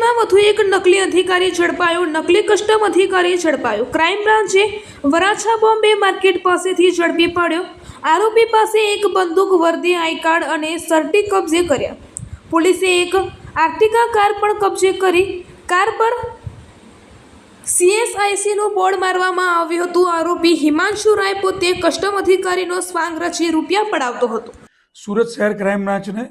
શહેરમાં વધુ એક નકલી અધિકારી ઝડપાયો, નકલી કસ્ટમ અધિકારી ઝડપાયો. ક્રાઇમ બ્રાન્ચે વરાછા બોમ્બે માર્કેટ પાસેથી ઝડપી પાડ્યો. આરોપી પાસે એક બંદૂક, વર્દી, આઈ કાર્ડ અને સર્ટી કબજે કર્યા. પોલીસે એક આર્ટિકા કાર પણ કબજે કરી. કાર પર સીએસઆઈસીનું બોર્ડ મારવામાં આવ્યું હતું. આરોપી હિમાંશુ રાય પોતે કસ્ટમ અધિકારીનો સ્વાંગ રચી રૂપિયા પડાવતો હતો. સુરત શહેર ક્રાઇમ બ્રાન્ચને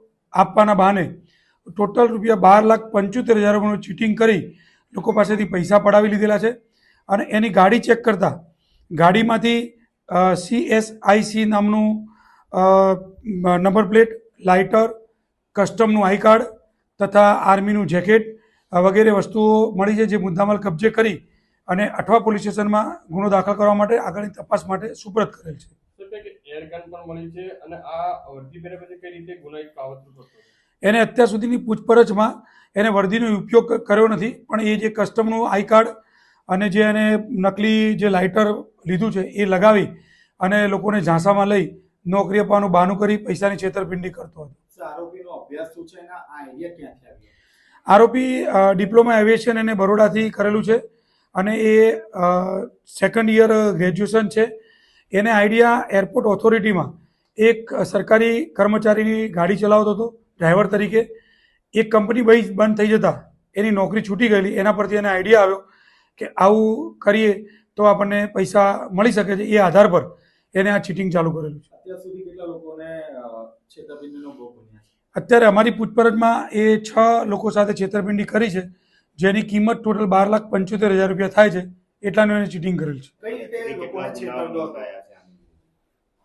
આપવાના બહાને ટોટલ રૂપિયા બાર લાખ પંચોતેર હજાર રૂપિયાનું ચીટિંગ કરી લોકો પાસેથી પૈસા પડાવી લીધેલા છે અને એની ગાડી ચેક કરતા ગાડીમાંથી સીએસઆઈસી નામનું નંબર પ્લેટ, લાઇટર, કસ્ટમનું આઈ કાર્ડ તથા આર્મીનું જેકેટ વગેરે વસ્તુઓ મળી છે જે મુદ્દામાલ કબજે કરી અને અઠવા પોલીસ સ્ટેશનમાં ગુનો દાખલ કરવા માટે આગળની તપાસ માટે સુપ્રત કરેલ છે. સર કંઈક એર ગન પણ મળી છે અને આ વર્દી પહેર્યા પછી કઈ રીતે ગુનાહિત કાવતરું કરતો એને અત્યાર સુધીની પૂછપરછમાં એને વર્દીનો ઉપયોગ કર્યો નથી પણ એ જે કસ્ટમનું આઈ કાર્ડ અને જે એને નકલી જે લાઇટર લીધું છે એ લગાવી અને લોકોને ઝાંસામાં લઈ નોકરી આપવાનું બહાનું કરી પૈસાની છેતરપિંડી કરતો હતો. આરોપીનો અભ્યાસ શું છે એના આઈડિયા ક્યાંથી આવ્યો? આરોપી ડિપ્લોમા એવિએશન એને બરોડાથી કરેલું છે અને એ સેકન્ડ યર ગ્રેજ્યુએશન છે. એને આઈડિયા એરપોર્ટ ઓથોરિટીમાં એક સરકારી કર્મચારીની ગાડી ચલાવતો હતો ડ્રાઈવર તરીકે. એક કંપની બઈ બંધ થઈ જતા એની નોકરી છૂટી ગયેલી. એના પરથી એને આઈડિયા આવ્યો કે આવું કરીએ તો આપણને પૈસા મળી શકે છે એ આધાર પર એને આ ચીટિંગ ચાલુ કરેલું છે. અત્યાર સુધી કેટલા લોકોને છેતરપિંડીનો ભોગ બન્યા છે? અત્યારે અમારી પૂછપરછમાં એ છ લોકો સાથે છેતરપિંડી કરી છે જેની કિંમત ટોટલ બાર લાખ પંચોતેર હજાર રૂપિયા થાય છે. એટલાનું એને ચીટિંગ કરેલ છે.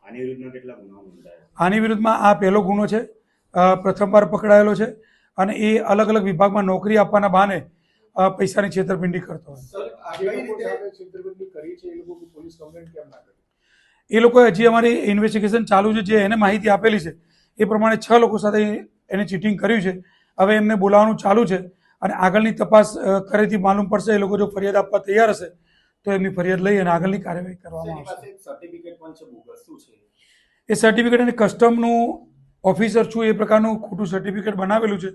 આની વિરુદ્ધમાં? કેટલા ગુનાઓ નોંધાયા આની વિરુદ્ધમાં આ પહેલો ગુનો છે. પ્રથમવાર પકડાયેલો છે અને એ અલગ અલગ વિભાગમાં નોકરી આપવાના બહાને પૈસાની છેતરપિંડી કરતો હોય. સર આ કઈ રીતે છેતરપિંડી કરી છે? એ લોકો પોલીસ કમ્પ્લેન્ટ કેમ ના કરી? એ લોકોએ હજી અમારી ઇન્વેસ્ટિગેશન ચાલુ છે જે એને માહિતી આપેલી છે. એ પ્રમાણે છ લોકો સાથે એને ચીટિંગ કર્યું છે. હવે એમને બોલાવવાનું ચાલુ છે અને આગળની તપાસ કરેથી માલુમ પડશે. એ લોકો જો ફરિયાદ આપવા તૈયાર હશે તો એમની ફરિયાદ લઈ અને આગળની કાર્યવાહી કરવામાં એની આવશે. સર્ટિફિકેટ પણ છે બોગસ શું છે? એ સર્ટિફિકેટ અને કસ્ટમનું ઓફિસર છું એ પ્રકારનું ખોટું સર્ટિફિકેટ બનાવેલું છે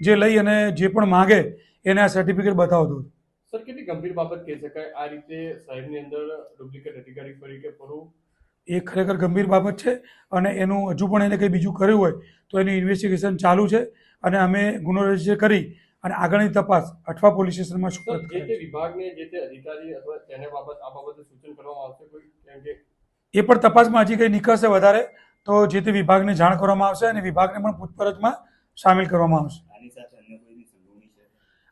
જે લઈ અને જે પણ માગે એને આ સર્ટિફિકેટ બતાવતો હતો. સર કેટલી ગંભીર બાબત કહી શકાય આ રીતે શહેરની અંદર ડુપ્લિકેટ અધિકારી તરીકે ફરવું એ ખરેખર ગંભીર બાબત છે અને એનું હજુ પણ એને કંઈ બીજું કર્યું હોય તો એનું ઇન્વેસ્ટિગેશન ચાલુ છે અને અમે ગુનો રજિસ્ટર કરી અને આગળની તપાસ અઠવા પોલીસ સ્ટેશનમાં સુપરત જે તે વિભાગને જે તે અધિકારી અથવા તેને બાબત આ બાબતે સૂચન કરવામાં આવશે કોઈ? કેમ કે એ પણ તપાસમાં હજી કંઈ નીકળશે વધારે તો જે તે વિભાગને જાણ કરવામાં આવશે અને વિભાગને પણ પૂછપરછમાં સામેલ કરવામાં આવશે. આની સાથે અન્ય કોઈની સંડોવણી છે?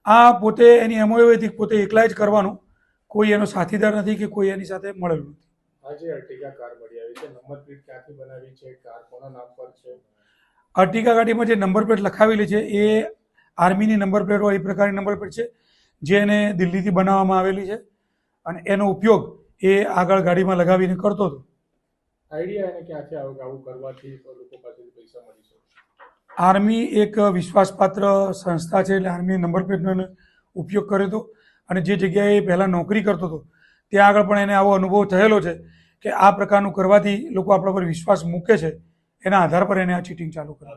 આ પોતે એની એમઓએ હતી પોતે એકલા જ કરવાનું કોઈ એનો સાથીદાર નથી કે કોઈ એની સાથે મળેલું નથી. આજે અર્ટિગા કાર મળી આવી છે. નંબર પ્લેટ ક્યાંથી બનાવી છે? કાર કોના નામ પર છે? અર્ટિકા ગાડીમાં જે નંબર પ્લેટ લખાવેલી છે એ આર્મીની નંબર પ્લેટ હોય એ પ્રકારની નંબર પ્લેટ છે જે એને દિલ્હીથી બનાવવામાં આવેલી છે. અને એનો ઉપયોગ એ આગળ ગાડીમાં લગાવીને કરતો હતો. આઈડિયા એને ક્યાંથી આવ્યો કે આવું કરવાથી લોકો પાસેથી પૈસા મળી શકે? આર્મી એક વિશ્વાસપાત્ર સંસ્થા છે એટલે આર્મી નંબર પ્લેટનો ઉપયોગ કર્યો હતો. અને જે જગ્યાએ એ પહેલાં નોકરી કરતો હતો ત્યાં આગળ પણ એને આવો અનુભવ થયેલો છે કે આ પ્રકારનું કરવાથી લોકો આપણા પર વિશ્વાસ મૂકે છે. એના આધાર પર એને આ ચીટિંગ ચાલુ કરી